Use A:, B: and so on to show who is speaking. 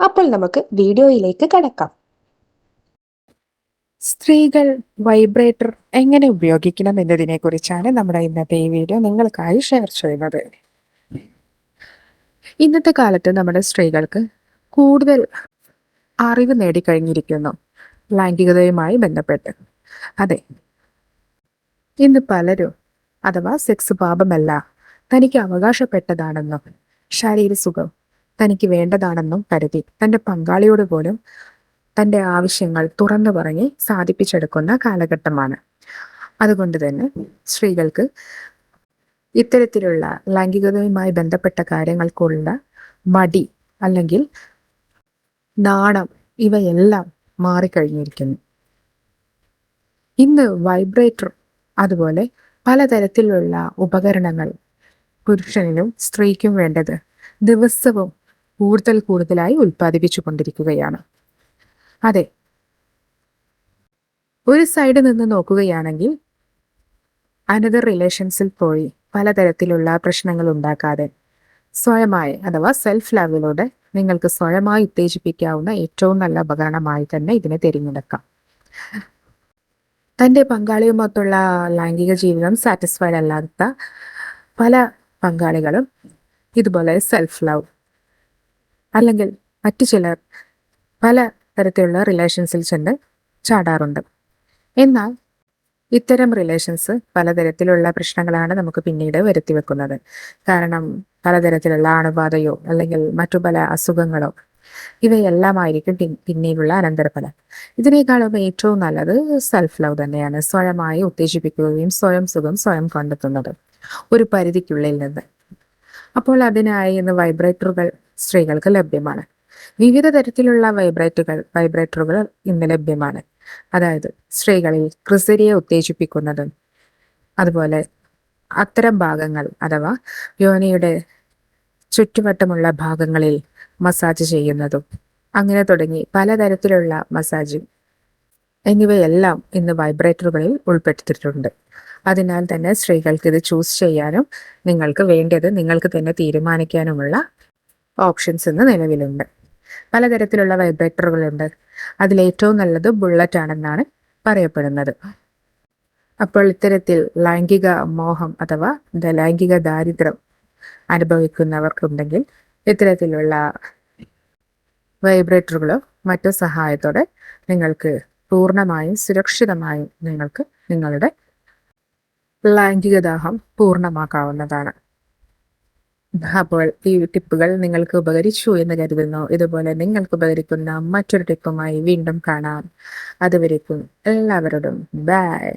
A: അപ്പോൾ നമുക്ക് വീഡിയോയിലേക്ക് കടക്കാം.
B: സ്ത്രീകൾ വൈബ്രേറ്റർ എങ്ങനെ ഉപയോഗിക്കണം എന്നതിനെ കുറിച്ചാണ് നമ്മുടെ ഇന്നത്തെ ഈ വീഡിയോ നിങ്ങൾക്കായി ഷെയർ ചെയ്യുന്നത്. ഇന്നത്തെ കാലത്ത് നമ്മുടെ സ്ത്രീകൾക്ക് കൂടുതൽ അറിവ് നേടിക്കഴിഞ്ഞിരിക്കുന്നു. ലൈംഗികതയുമായി ബന്ധപ്പെട്ട്. അതെ. ഇന്ന് പലരും അഥവാ സെക്സ് പാപമല്ല തനിക്ക് അവകാശപ്പെട്ടതാണെന്നും ശാരീര സുഖം തനിക്ക് വേണ്ടതാണെന്നും കരുതി. തന്റെ പങ്കാളിയോട് പോലും തന്റെ ആവശ്യങ്ങൾ തുറന്നു പറഞ്ഞ് സാധിപ്പിച്ചെടുക്കുന്ന കാലഘട്ടമാണ്. അതുകൊണ്ട് തന്നെ സ്ത്രീകൾക്ക് ഇത്തരത്തിലുള്ള ലൈംഗികതയുമായി ബന്ധപ്പെട്ട കാര്യങ്ങൾക്കുള്ള മടി അല്ലെങ്കിൽ നാണം ഇവയെല്ലാം മാറിക്കഴിഞ്ഞിരിക്കുന്നു. ഇന്ന് വൈബ്രേറ്റർ അതുപോലെ പലതരത്തിലുള്ള ഉപകരണങ്ങൾ പുരുഷനും സ്ത്രീക്കും വേണ്ടത് ദിവസവും കൂടുതൽ കൂടുതലായി ഉൽപ്പാദിപ്പിച്ചു കൊണ്ടിരിക്കുകയാണ്. അതെ. ഒരു സൈഡ് നിന്ന് നോക്കുകയാണെങ്കിൽ അനദർ റിലേഷൻസിൽ പോയി പലതരത്തിലുള്ള പ്രശ്നങ്ങൾ ഉണ്ടാക്കാതെ സ്വയമായി അഥവാ സെൽഫ് ലവിലൂടെ നിങ്ങൾക്ക് സ്വയമായി ഉത്തേജിപ്പിക്കാവുന്ന ഏറ്റവും നല്ല ഉപകരണമായി തന്നെ ഇതിനെ തിരഞ്ഞെടുക്കാം. തന്റെ പങ്കാളിയുമൊത്തുള്ള ലൈംഗിക ജീവിതം സാറ്റിസ്ഫൈഡ് അല്ലാത്ത പല പങ്കാളികളും ഇതുപോലെ സെൽഫ് ലവ് അല്ലെങ്കിൽ മറ്റു ചിലർ പല തരത്തിലുള്ള റിലേഷൻസിൽ ചെന്ന് ചാടാറുണ്ട്. എന്നാൽ ഇത്തരം റിലേഷൻസ് പലതരത്തിലുള്ള പ്രശ്നങ്ങളാണ് നമുക്ക് പിന്നീട് വരുത്തി വെക്കുന്നത്. കാരണം പലതരത്തിലുള്ള അണുബാധയോ അല്ലെങ്കിൽ മറ്റു പല അസുഖങ്ങളോ ഇവയെല്ലാമായിരിക്കും പിന്നീടുള്ള അനന്തരഫലം. ഇതിനേക്കാളും ഏറ്റവും നല്ലത് സെൽഫ് ലവ് തന്നെയാണ്. സ്വയമായി ഉത്തേജിപ്പിക്കുകയും സ്വയം സുഖം സ്വയം കണ്ടെത്തുന്നത്. ഒരു പരിധിക്കുള്ളിൽ നിന്ന്. അപ്പോൾ അതിനായി ഇന്ന് വൈബ്രേറ്ററുകൾ സ്ത്രീകൾക്ക് ലഭ്യമാണ്. വിവിധ തരത്തിലുള്ള വൈബ്രേറ്റുകൾ വൈബ്രേറ്ററുകൾ ഇന്ന് ലഭ്യമാണ്. അതായത് സ്ത്രീകളിൽ ക്രിസരിയെ ഉത്തേജിപ്പിക്കുന്നതും അതുപോലെ അത്തരം ഭാഗങ്ങൾ അഥവാ യോനയുടെ ചുറ്റുവട്ടമുള്ള ഭാഗങ്ങളിൽ മസാജ് ചെയ്യുന്നതും അങ്ങനെ തുടങ്ങി പലതരത്തിലുള്ള മസാജ് എന്നിവയെല്ലാം ഇന്ന് വൈബ്രേറ്ററുകളിൽ ഉൾപ്പെടുത്തിയിട്ടുണ്ട്. അതിനാൽ തന്നെ സ്ത്രീകൾക്ക് ഇത് ചൂസ് ചെയ്യാനും നിങ്ങൾക്ക് വേണ്ടത് നിങ്ങൾക്ക് തന്നെ തീരുമാനിക്കാനുമുള്ള ഓപ്ഷൻസ് ഇന്ന് നിലവിലുണ്ട്. പലതരത്തിലുള്ള വൈബ്രേറ്ററുകളുണ്ട്. അതിലേറ്റവും നല്ലത് ബുള്ളറ്റ് ആണെന്നാണ് പറയപ്പെടുന്നത്. അപ്പോൾ ഇത്തരത്തിൽ ലൈംഗിക മോഹം അഥവാ ലൈംഗിക ദാരിദ്ര്യം അനുഭവിക്കുന്നവർക്കുണ്ടെങ്കിൽ ഇത്തരത്തിലുള്ള വൈബ്രേറ്ററുകളോ മറ്റോ സഹായത്തോടെ നിങ്ങൾക്ക് പൂർണമായും സുരക്ഷിതമായും നിങ്ങൾക്ക് നിങ്ങളുടെ ലൈംഗിക ദാഹം പൂർണമാക്കാവുന്നതാണ്. അപ്പോൾ ഈ ടിപ്പുകൾ നിങ്ങൾക്ക് ഉപകരിച്ചു എന്ന് കരുതുന്നു. ഇതുപോലെ നിങ്ങൾക്ക് ഉപകരിക്കുന്ന മറ്റൊരു ടിപ്പുമായി വീണ്ടും കാണാം. അതുവരേക്കും എല്ലാവരോടും ബൈ.